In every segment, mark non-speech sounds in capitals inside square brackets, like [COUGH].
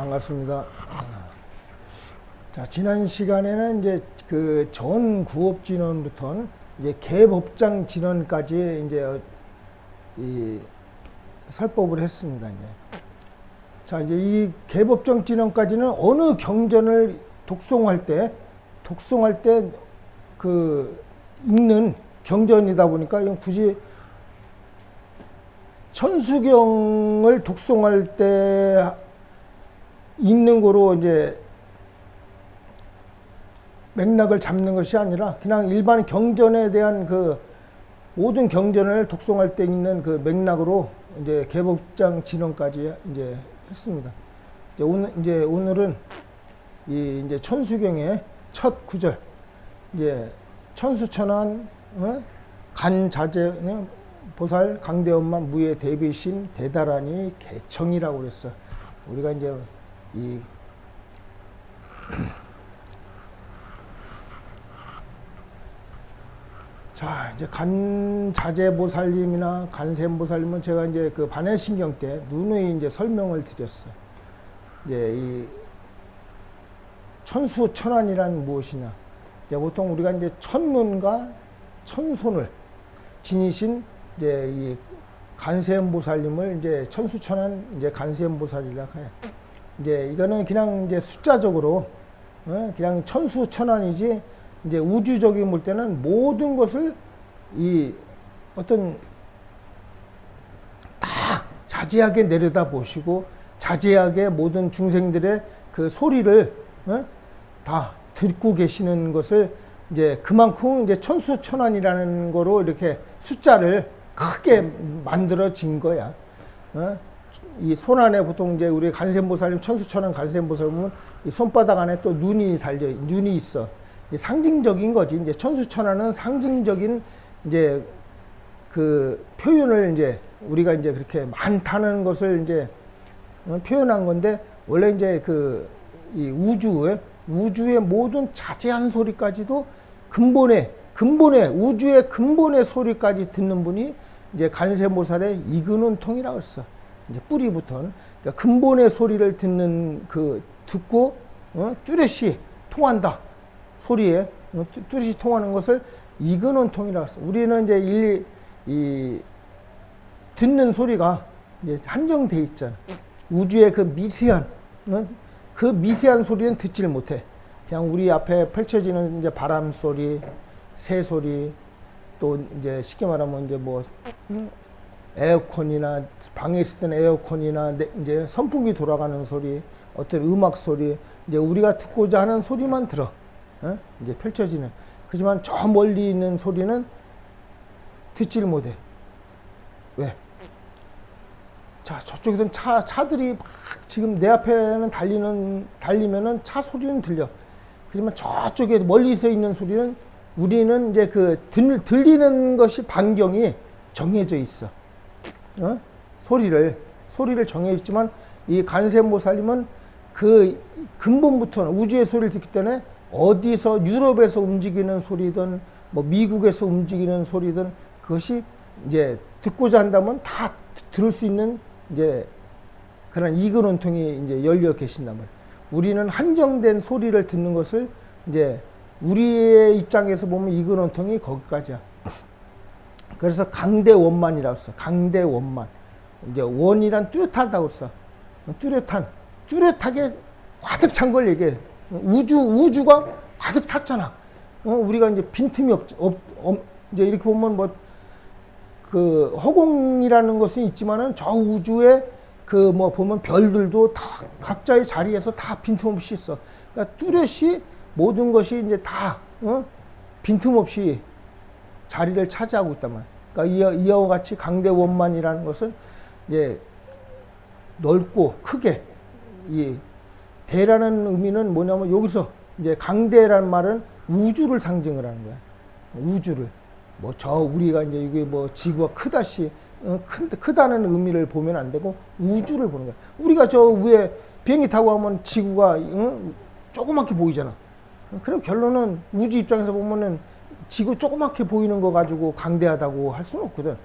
반갑습니다. 자, 지난 시간에는 이제 그 전 구업 진원부터 이제 개법장 진원까지 이제 어, 이 설법을 했습니다. 이제. 자, 이제 이 개법장 진원까지는 어느 경전을 독송할 때, 독송할 때 그 읽는 경전이다 보니까 굳이 천수경을 독송할 때 읽는 거로 이제 맥락을 잡는 것이 아니라 그냥 일반 경전에 대한 그 모든 경전을 독송할 때 있는 그 맥락으로 이제 개복장 진원까지 이제 했습니다. 이제 오늘 이제 오늘은 이 이제 천수경의 첫 구절 이제 천수천안 어? 간자재 어? 보살 강대엄만 무예 대비심 대다라니 개청이라고 그랬어. 우리가 이제 이 [CLEARS THROAT] 자, 이제 간자재보살님이나 간샘보살님은 제가 이제 그 반해신경 때 누누이 이제 설명을 드렸어요. 이제 이 천수천안이란 무엇이냐. 이제 보통 우리가 이제 천눈과 천손을 지니신 이제 이 간세음보살님을 이제 천수천안 이제 간세음보살이라고 해요. 이제 이거는 그냥 이제 숫자적으로 어? 그냥 천수천안이지 이제 우주적인 볼 때는 모든 것을 이 어떤 다 자제하게 내려다 보시고 자제하게 모든 중생들의 그 소리를 어? 다 듣고 계시는 것을 이제 그만큼 이제 천수천안이라는 거로 이렇게 숫자를 크게 만들어진 거야. 어? 이 손 안에 보통 이제 우리 간센보살님 천수천안 간센보살 보면 이 손바닥 안에 또 눈이 달려 눈이 있어. 이 상징적인 거지. 이제 천수천안은 상징적인 이제 그 표현을 이제 우리가 이제 그렇게 많다는 것을 이제 어, 표현한 건데 원래 이제 그 이 우주의 우주의 모든 자세한 소리까지도 근본의 근본의 우주의 근본의 소리까지 듣는 분이 이제 간세모살의 이근원 통이라고 했어. 이제 뿌리부터는 그러니까 근본의 소리를 듣는 그 듣고 어, 뚜렷이 통한다 소리에 어, 뚜- 뚜렷이 통하는 것을 이근원 통이라고 했어. 우리는 이제 일, 이 듣는 소리가 이제 한정돼 있잖아. 우주의 그 미세한 어? 그 미세한 소리는 듣지를 못해. 그냥 우리 앞에 펼쳐지는 이제 바람 소리, 새 소리, 또 이제 쉽게 말하면 이제 뭐 음, 에어컨이나 방에 때는 에어컨이나 내- 이제 선풍기 돌아가는 소리, 어떤 음악 소리, 이제 우리가 듣고자 하는 소리만 들어. 어? 이제 펼쳐지는. 그지만 저 멀리 있는 소리는 듣지를 못해. 왜? 자, 저쪽에서는 차, 차들이 막 지금 내 앞에는 달리는, 달리면은 차 소리는 들려. 그지만 저쪽에 멀리서 있는 소리는 우리는 이제 그 들, 들리는 것이 반경이 정해져 있어. 어? 소리를, 소리를 정해 있지만 이 간세 모살님은 그 근본부터는 우주의 소리를 듣기 때문에 어디서 유럽에서 움직이는 소리든 뭐 미국에서 움직이는 소리든 그것이 이제 듣고자 한다면 다 들을 수 있는 이제 그런 이근원통이 이제 열려 계신단 말이에요. 우리는 한정된 소리를 듣는 것을 이제 우리의 입장에서 보면 이근원통이 거기까지야. 그래서 강대 원만이라고 써. 강대 원만. 이제 원이란 뚜렷하다고 써. 뚜렷한, 뚜렷하게 가득 찬 걸 얘기해. 우주, 우주가 가득 찼잖아. 어, 우리가 이제 빈틈이 없, 없, 없, 이제 이렇게 보면 뭐, 그 허공이라는 것은 있지만은 저 우주에 그 뭐 보면 별들도 다 각자의 자리에서 다 빈틈없이 있어. 그러니까 뚜렷이 모든 것이 이제 다 어? 빈틈없이 자리를 차지하고 있단 말이야. 그러니까 이와, 이와 같이 강대 원만이라는 것은 이제 넓고 크게 이 대라는 의미는 뭐냐면 여기서 이제 강대라는 말은 우주를 상징을 하는 거야. 우주를. 뭐 저 우리가 이제 이게 뭐 지구가 크다시 어, 큰, 크다는 의미를 보면 안 되고 우주를 보는 거야. 우리가 저 위에 비행기 타고 가면 지구가 어, 조그맣게 보이잖아. 그럼 결론은 우주 입장에서 보면은 지구 조그맣게 보이는 거 가지고 강대하다고 할 수는 없거든.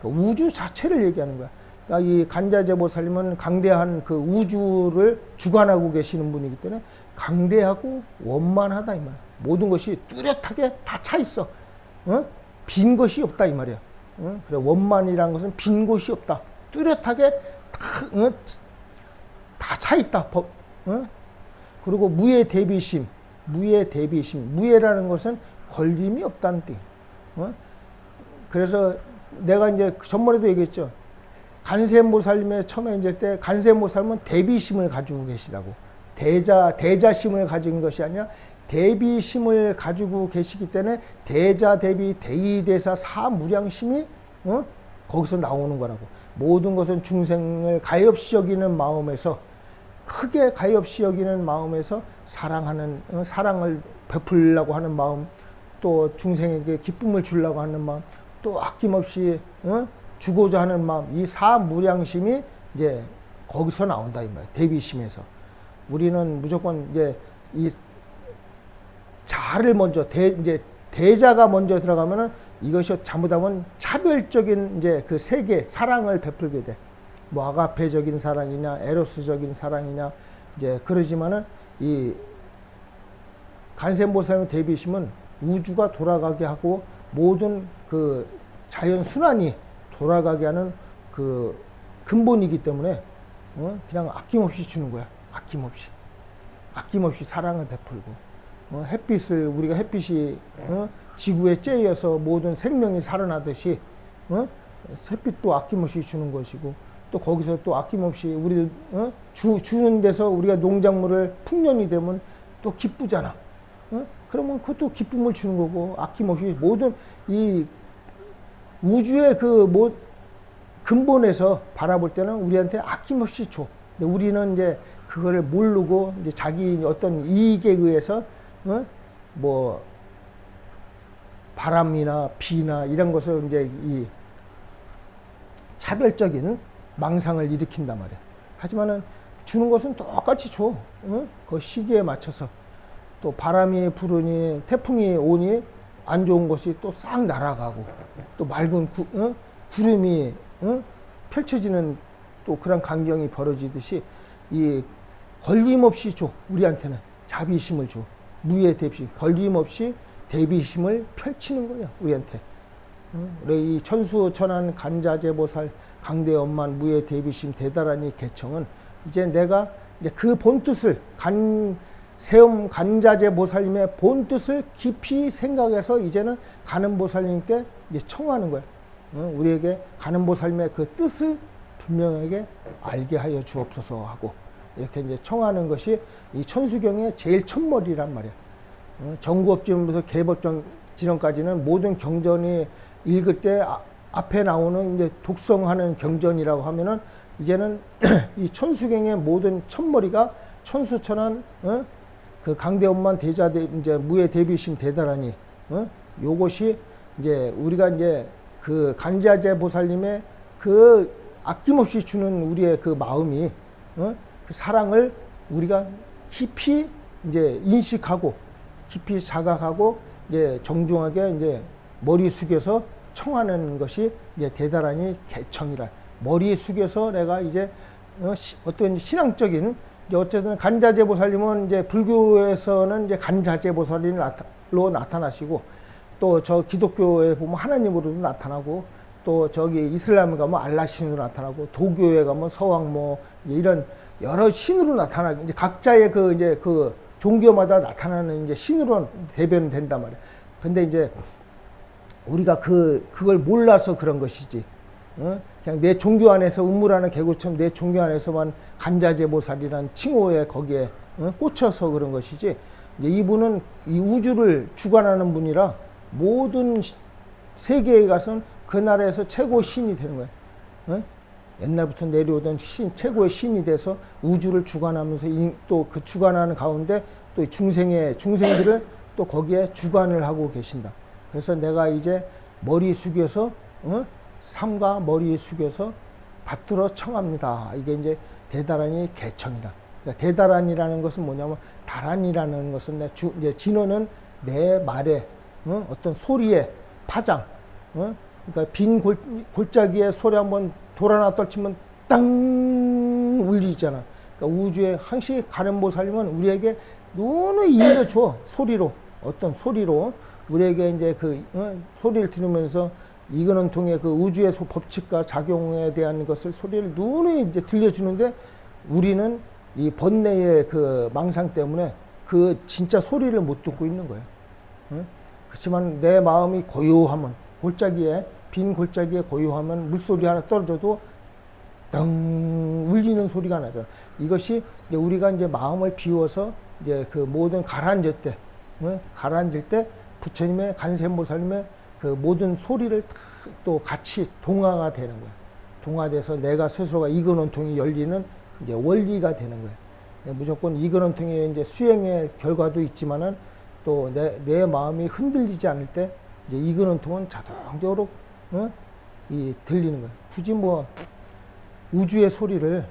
그러니까 우주 자체를 얘기하는 거야. 그러니까 이 간자제보살님은 강대한 그 우주를 주관하고 계시는 분이기 때문에 강대하고 원만하다 이 말. 모든 것이 뚜렷하게 다 차 있어. 어? 빈 것이 없다 이 말이야. 어? 그래 원만이라는 것은 빈 곳이 없다. 뚜렷하게 다, 어? 다차 있다. 법, 어? 그리고 무예 대비심, 무예 대비심, 무예라는 것은 걸림이 없다는 뜻. 어? 그래서 내가 이제 전번에도 얘기했죠. 간세모살님의 처음에 이제 때 간세모살님은 대비심을 가지고 계시다고. 대자 대자심을 가진 것이 아니라 대비심을 가지고 계시기 때문에 대자 대비 대의대사 사무량심이 어? 거기서 나오는 거라고. 모든 것은 중생을 가엾이 여기는 마음에서 크게 가엾이 여기는 마음에서 사랑하는 어, 사랑을 베풀려고 하는 마음, 또 중생에게 기쁨을 주려고 하는 마음, 또 아낌없이 어? 주고자 하는 마음, 이 사무량심이 이제 거기서 나온다 이 말이에요. 대비심에서 우리는 무조건 이제 이 자를 먼저 대 이제 대자가 먼저 들어가면은 이것이 잘못하면 차별적인 이제 그 세계 사랑을 베풀게 돼. 뭐 아가페적인 사랑이냐 에로스적인 사랑이냐 이제 그러지만은 이 간센보살의 대비심은 우주가 돌아가게 하고 모든 그 자연 순환이 돌아가게 하는 그 근본이기 때문에 어? 그냥 아낌없이 주는 거야 아낌없이 아낌없이 사랑을 베풀고 어? 햇빛을 우리가 햇빛이 어? 지구에 쬐여서 모든 생명이 살아나듯이 어? 햇빛도 아낌없이 주는 것이고 또 거기서 또 아낌없이 우리 어? 주, 주는 데서 우리가 농작물을 풍년이 되면 또 기쁘잖아. 어? 그러면 그것도 기쁨을 주는 거고 아낌없이 모든 이 우주의 그 뭐 근본에서 바라볼 때는 우리한테 아낌없이 줘. 근데 우리는 이제 그거를 모르고 이제 자기 어떤 이익에 의해서 어? 뭐 바람이나 비나 이런 것을 이제 이 차별적인 망상을 일으킨단 말이야. 하지만은 주는 것은 똑같이 줘. 어? 그 시기에 맞춰서 또 바람이 부르니 태풍이 오니 안 좋은 것이 또 싹 날아가고 또 맑은 구, 어? 구름이 어? 펼쳐지는 또 그런 광경이 벌어지듯이 이 걸림없이 줘 우리한테는 자비심을 줘 무예 대비심 걸림없이 대비심을 펼치는 거야 우리한테 어? 그래 이 천수천안 간자제보살 강대엄만 무예 대비심 대다라니 개청은 이제 내가 이제 그 본뜻을 간 세음 간자재 보살님의 본 뜻을 깊이 생각해서 이제는 가는 보살님께 이제 청하는 거야. 어? 우리에게 가는 보살님의 그 뜻을 분명하게 알게 하여 주옵소서 하고 이렇게 이제 청하는 것이 이 천수경의 제일 첫머리란 말이야. 어? 정구업지문부터 개법정지론까지는 모든 경전이 읽을 때 아, 앞에 나오는 이제 독성하는 경전이라고 하면은 이제는 [CLEARS THROAT] 이 천수경의 모든 첫머리가 천수천한 어? 그 강대엄만 대자 대 이제 무예 대비심 대단하니 어? 요것이 이제 우리가 이제 그 간자재 보살님의 그 아낌없이 주는 우리의 그 마음이 어? 그 사랑을 우리가 깊이 이제 인식하고 깊이 자각하고 이제 정중하게 이제 머리 숙여서 청하는 것이 이제 대단하니 개청이라 머리 숙여서 내가 이제 어, 시, 어떤 신앙적인 어쨌든 간자재 보살님은 이제 불교에서는 이제 간자재 보살님으로 나타나시고 또 저 기독교에 보면 하나님으로도 나타나고 또 저기 이슬람에 가면 알라 신으로 나타나고 도교에 가면 서왕 뭐 이런 여러 신으로 나타나 이제 각자의 그 이제 그 종교마다 나타나는 이제 신으로 대변된단 말이야. 근데 이제 우리가 그 그걸 몰라서 그런 것이지. 어? 그냥 내 종교 안에서 음무라는 개구처럼 내 종교 안에서만 간자제보살이란 칭호에 거기에 어? 꽂혀서 그런 것이지. 이분은 이 우주를 주관하는 분이라 모든 시, 세계에 가서는 그 나라에서 최고 신이 되는 거야. 어? 옛날부터 내려오던 신, 최고의 신이 돼서 우주를 주관하면서 또 그 주관하는 가운데 또 중생의 중생들을 또 거기에 주관을 하고 계신다. 그래서 내가 이제 머리 숙여서 어? 삼가 머리 숙여서 받들어 청합니다. 이게 이제 대다란이 개청이라. 그러니까 대다란이라는 것은 뭐냐면 다란이라는 것은 내 주, 이제 진호는 내 말에 어? 어떤 소리의 파장, 어? 그러니까 빈 골, 골짜기에 소리 한번 돌 하나 떨치면 땅 울리잖아. 그러니까 우주의 항시 가는 보살님은 우리에게 눈을 일러줘 소리로 어떤 소리로 우리에게 이제 그 어, 소리를 들으면서 이거는 통해 그 우주의 소- 법칙과 작용에 대한 것을 소리를 눈에 이제 들려주는데 우리는 이 번뇌의 그 망상 때문에 그 진짜 소리를 못 듣고 있는 거예요. 어? 그렇지만 내 마음이 고요하면 골짜기에 빈 골짜기에 고요하면 물소리 하나 떨어져도 덩 울리는 소리가 나잖아. 이것이 이제 우리가 이제 마음을 비워서 이제 그 모든 가라앉을 때, 어? 가라앉을 때 부처님의 간세모살님의 그 모든 소리를 다또 같이 동화가 되는 거야. 동화돼서 내가 스스로가 이근원통이 열리는 이제 원리가 되는 거야. 네, 무조건 이근원통의 이제 수행의 결과도 있지만은 또 내 내 마음이 흔들리지 않을 때 이제 이근원통은 자동적으로 어? 이 들리는 거야. 굳이 뭐 우주의 소리를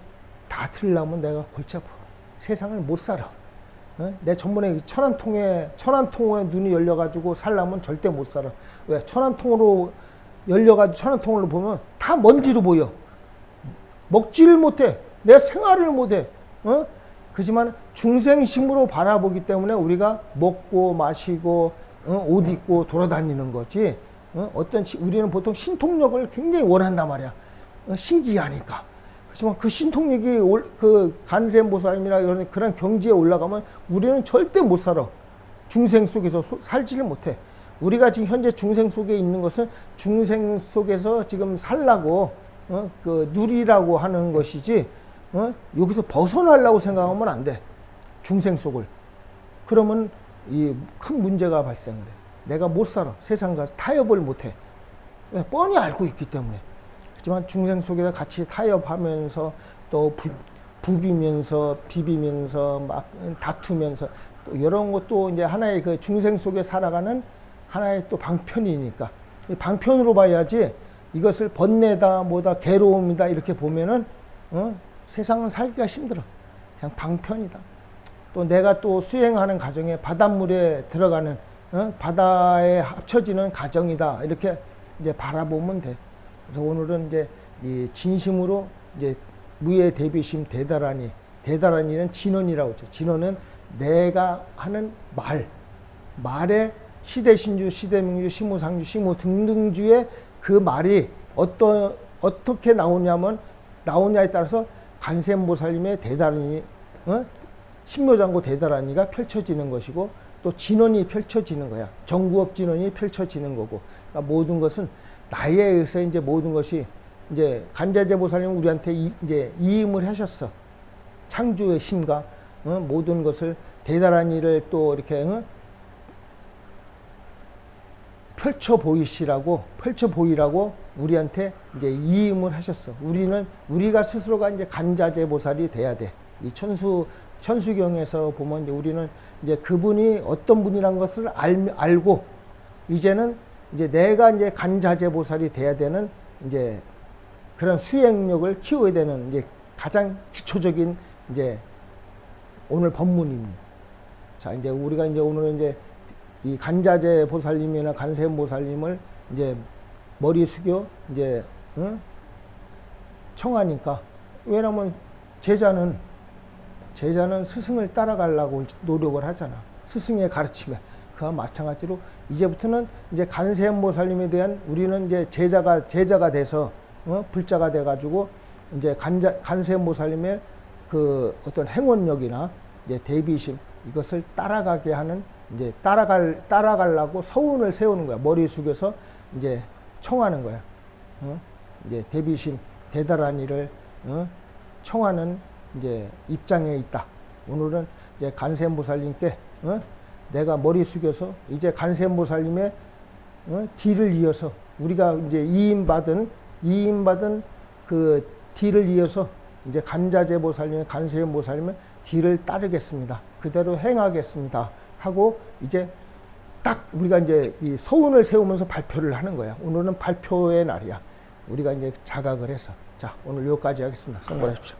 다 들으려면 내가 골치 아파. 세상을 못 살아. 어? 내 전번에 천안 통에, 천안 통에 눈이 열려가지고 살려면 절대 못 살아. 왜? 천안 통으로 열려가지고 천안 통으로 보면 다 먼지로 보여. 먹지를 못해. 내 생활을 못해. 어? 그지만 중생심으로 바라보기 때문에 우리가 먹고 마시고 어? 옷 입고 돌아다니는 거지. 어? 시- 우리는 보통 신통력을 굉장히 원한단 말이야. 어? 신기하니까. 그렇지만 그 신통력이 올, 그 간세보살이나 이런 그런 경지에 올라가면 우리는 절대 못 살아. 중생 속에서 소- 살지를 못해. 우리가 지금 현재 중생 속에 있는 것은 중생 속에서 지금 살라고 어? 그 누리라고 하는 것이지 어? 여기서 벗어나려고 생각하면 안 돼. 중생 속을. 그러면 이 큰 문제가 발생을 해. 내가 못 살아. 세상과 타협을 못 해. 왜? 뻔히 알고 있기 때문에. 하지만 중생 속에서 같이 타협하면서 또 부, 부비면서 비비면서 막 다투면서 또 이런 것도 이제 하나의 그 중생 속에 살아가는 하나의 또 방편이니까 이 방편으로 봐야지 이것을 번뇌다 뭐다 괴로움이다 이렇게 보면은 어? 세상은 살기가 힘들어 그냥 방편이다 또 내가 또 수행하는 가정에 바닷물에 들어가는 어? 바다에 합쳐지는 가정이다 이렇게 이제 바라보면 돼. 그래서 오늘은 이제 이 진심으로 이제 무예 대비심 대다라니 대다라니는 진언이라고 했죠. 진언은 내가 하는 말 말에 시대신주 시대명주 시무상주 시무 등등주의 그 말이 어떤 어떻게 나오냐면 나오냐에 따라서 간세음보살님의 대다라니 어? 신묘장고 대다라니가 펼쳐지는 것이고 또 진원이 펼쳐지는 거야. 정구업 진원이 펼쳐지는 거고. 그러니까 모든 것은 나에 의해서 이제 모든 것이 이제 간자재 보살님 우리한테 이, 이제 이임을 하셨어. 창조의 심과 어? 모든 것을 대다라니를 또 이렇게 어? 펼쳐 보이시라고 펼쳐 보이라고 우리한테 이제 이임을 하셨어. 우리는 우리가 스스로가 이제 간자재 보살이 돼야 돼. 이 천수 천수경에서 보면 이제 우리는 이제 그분이 어떤 분이란 것을 알, 알고 이제는 이제 내가 이제 간자재 보살이 돼야 되는 이제 그런 수행력을 키워야 되는 이제 가장 기초적인 이제 오늘 법문입니다. 자, 이제 우리가 이제 오늘은 이제 이 간자재 보살님이나 간세음 보살님을 이제 머리 숙여 이제 응? 청하니까 왜냐면 제자는 제자는 스승을 따라가려고 노력을 하잖아. 스승의 가르침에. 그와 마찬가지로 이제부터는 이제 간세음 보살님에 대한 우리는 이제 제자가 제자가 돼서 어? 불자가 돼 가지고 이제 간자 간세음 보살님의 그 어떤 행원력이나 이제 대비심 이것을 따라가게 하는 이제 따라갈 따라가려고 서운을 세우는 거야. 머리 숙여서 이제 청하는 거야. 어? 이제 대비심 대단한 일을 어? 청하는 이제 입장에 있다. 오늘은 이제 간세음보살님께 어? 내가 머리 숙여서 이제 간세음보살님의 어? 뒤를 이어서 우리가 이제 이임 받은 이임 받은 그 뒤를 이어서 이제 간자재보살님의 간세음보살님의 뒤를 따르겠습니다. 그대로 행하겠습니다. 하고 이제 딱 우리가 이제 이 서운을 세우면서 발표를 하는 거야. 오늘은 발표의 날이야. 우리가 이제 자각을 해서 자 오늘 여기까지 하겠습니다. 성공하십시오.